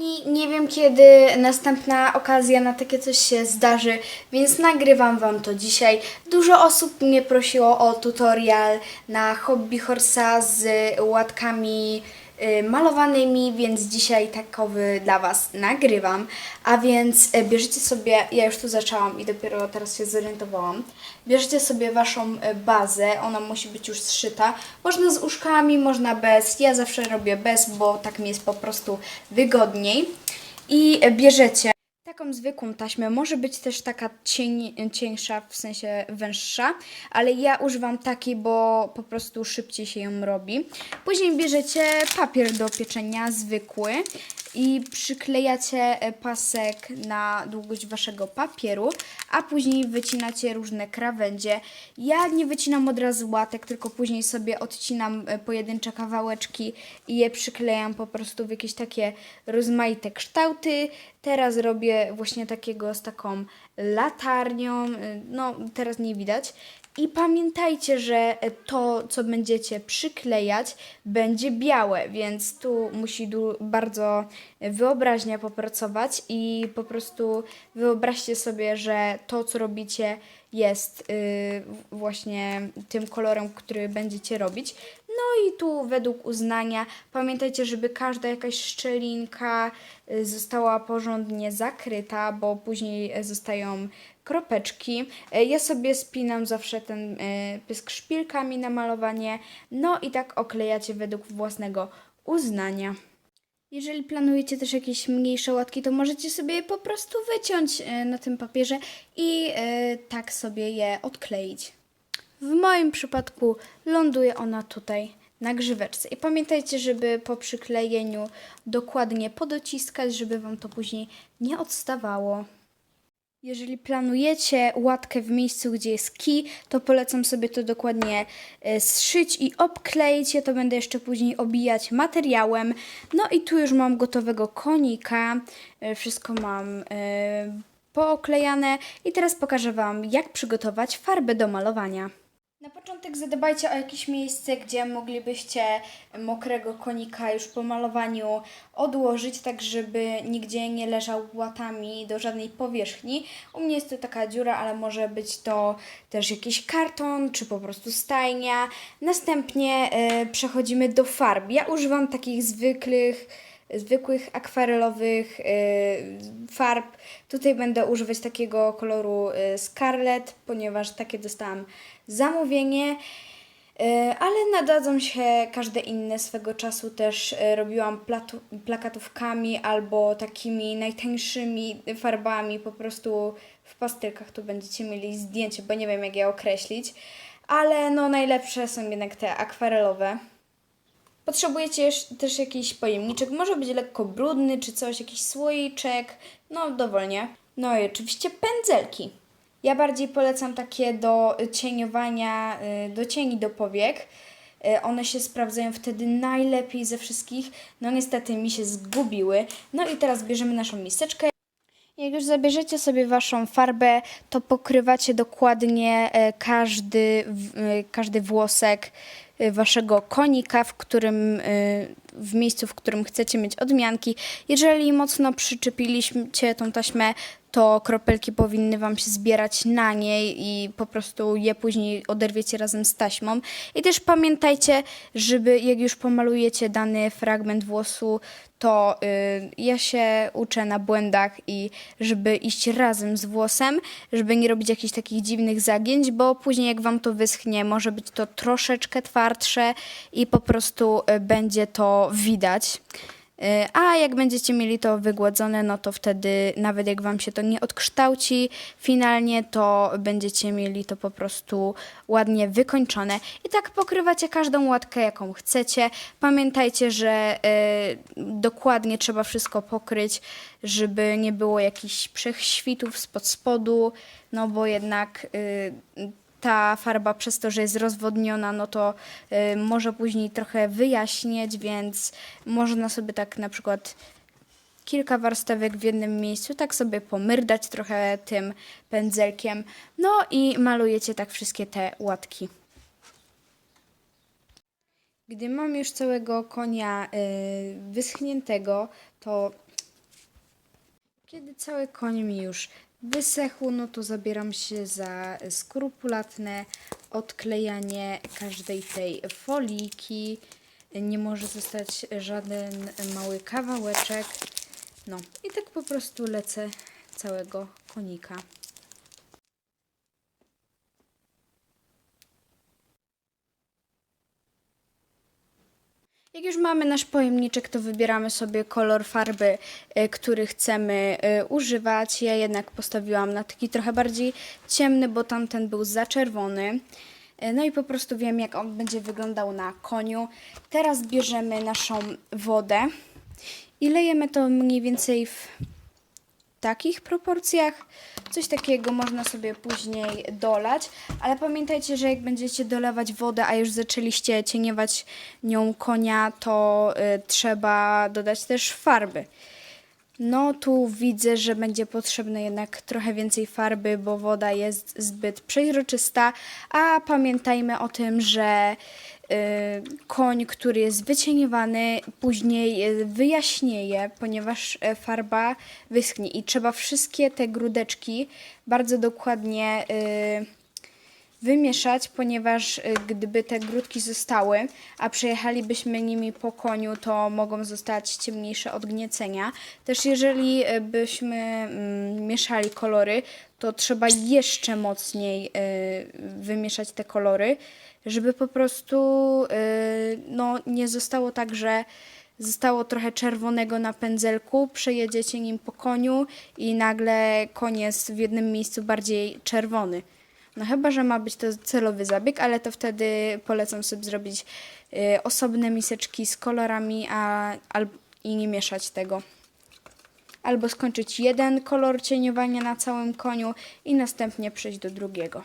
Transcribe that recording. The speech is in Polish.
kochani, nie wiem kiedy następna okazja na takie coś się zdarzy, więc nagrywam Wam to dzisiaj. Dużo osób mnie prosiło o tutorial na hobby horsa z łatkami malowanymi, więc dzisiaj takowy dla Was nagrywam. A więc y, bierzecie sobie, ja już tu zaczęłam i dopiero teraz się zorientowałam. Bierzecie sobie Waszą y, bazę, ona musi być już zszyta. Można z uszkami, można bez. Ja zawsze robię bez, bo tak mi jest po prostu wygodniej. I y, bierzecie taką zwykłą taśmę, może być też taka cień, cieńsza, w sensie węższa, ale ja używam takiej, bo po prostu szybciej się ją robi. Później bierzecie papier do pieczenia, zwykły i przyklejacie e, pasek na długość waszego papieru, a później wycinacie różne krawędzie. Ja nie wycinam od razu łatek, tylko później sobie odcinam e, pojedyncze kawałeczki i je przyklejam po prostu w jakieś takie rozmaite kształty. Teraz robię właśnie takiego z taką latarnią, y, no teraz nie widać. I pamiętajcie, że to, co będziecie przyklejać, będzie białe, więc tu musi bardzo wyobraźnia popracować i po prostu wyobraźcie sobie, że to, co robicie, jest y, właśnie tym kolorem, który będziecie robić. No i tu według uznania pamiętajcie, żeby każda jakaś szczelinka y, została porządnie zakryta, bo później y, zostają kropeczki. E, Ja sobie spinam zawsze ten pysk szpilkami na malowanie. No i tak oklejacie według własnego uznania. Jeżeli planujecie też jakieś mniejsze łatki, to możecie sobie je po prostu wyciąć na tym papierze i tak sobie je odkleić. W moim przypadku ląduje ona tutaj na grzyweczce. I pamiętajcie, żeby po przyklejeniu dokładnie podociskać, żeby Wam to później nie odstawało. Jeżeli planujecie łatkę w miejscu, gdzie jest kij, to polecam sobie to dokładnie e, zszyć i obkleić. Ja to będę jeszcze później obijać materiałem. No i tu już mam gotowego konika. E, Wszystko mam e, pooklejane. I teraz pokażę Wam, jak przygotować farbę do malowania. Na początek zadbajcie o jakieś miejsce, gdzie moglibyście mokrego konika już po malowaniu odłożyć, tak żeby nigdzie nie leżał łatami do żadnej powierzchni. U mnie jest to taka dziura, ale może być to też jakiś karton, czy po prostu stajnia. Następnie e, przechodzimy do farb. Ja używam takich zwykłych zwykłych akwarelowych y, farb. Tutaj będę używać takiego koloru y, Scarlet, ponieważ takie dostałam zamówienie. Y, ale nadadzą się każde inne swego czasu też robiłam plakatówkami albo takimi najtańszymi farbami, po prostu w pastylkach tu będziecie mieli zdjęcie, bo nie wiem jak je określić, ale no najlepsze są jednak te akwarelowe. Potrzebujecie też jakiś pojemniczek, może być lekko brudny czy coś, jakiś słoiczek, no dowolnie. No i oczywiście pędzelki. Ja bardziej polecam takie do y, cieniowania, y, do cieni do powiek. Y, One się sprawdzają wtedy najlepiej ze wszystkich. No niestety mi się zgubiły. No i teraz bierzemy naszą miseczkę. Jak już zabierzecie sobie waszą farbę, to pokrywacie dokładnie e, każdy, e, każdy włosek waszego konika, w którym e, w miejscu, w którym chcecie mieć odmianki. Jeżeli mocno przyczepiliście tą taśmę, to kropelki powinny wam się zbierać na niej i po prostu je później oderwiecie razem z taśmą. I też pamiętajcie, żeby jak już pomalujecie dany fragment włosu, to y, ja się uczę na błędach i żeby iść razem z włosem, żeby nie robić jakichś takich dziwnych zagięć, bo później jak wam to wyschnie, może być to troszeczkę twardsze i po prostu y, będzie to widać. Y, A jak będziecie mieli to wygładzone, no to wtedy nawet jak wam się to nie odkształci finalnie, to będziecie mieli to po prostu ładnie wykończone. I tak pokrywacie każdą łatkę, jaką chcecie. Pamiętajcie, że y, dokładnie trzeba wszystko pokryć, żeby nie było jakichś prześwitów spod spodu, no bo jednak y, ta farba przez to, że jest rozwodniona, no to y, może później trochę wyjaśnieć, więc można sobie tak na przykład kilka warstewek w jednym miejscu, tak sobie pomyrdać trochę tym pędzelkiem, no i malujecie tak wszystkie te łatki. Gdy mam już całego konia y, wyschniętego, to Kiedy cały koń mi już wysechł, no to zabieram się za skrupulatne odklejanie każdej tej foliki. Nie może zostać żaden mały kawałeczek. No i tak po prostu lecę całego konika. Jak już mamy nasz pojemniczek, to wybieramy sobie kolor farby, y, który chcemy y, używać. Ja jednak postawiłam na taki trochę bardziej ciemny, bo tamten był za czerwony. Y, No i po prostu wiem, jak on będzie wyglądał na koniu. Teraz bierzemy naszą wodę i lejemy to mniej więcej w takich proporcjach. Coś takiego można sobie później dolać, ale pamiętajcie, że jak będziecie dolewać wodę, a już zaczęliście cieniować nią konia, to y, trzeba dodać też farby. No tu widzę, że będzie potrzebne jednak trochę więcej farby, bo woda jest zbyt przeźroczysta, a pamiętajmy o tym, że y, koń, który jest wycieniowany, później y, wyjaśnieje, ponieważ y, farba wyschnie. I trzeba wszystkie te grudeczki bardzo dokładnie y, wymieszać, ponieważ y, gdyby te grudki zostały, a przejechalibyśmy nimi po koniu, to mogą zostać ciemniejsze od gniecenia. Też jeżeli y, byśmy mm, mieszali kolory, to trzeba jeszcze mocniej y, wymieszać te kolory, żeby po prostu no, nie zostało tak, że zostało trochę czerwonego na pędzelku, przejedziecie nim po koniu i nagle jest w jednym miejscu bardziej czerwony. No chyba, że ma być to celowy zabieg, ale to wtedy polecam sobie zrobić y, osobne miseczki z kolorami a, al, i nie mieszać tego. Albo skończyć jeden kolor cieniowania na całym koniu i następnie przejść do drugiego.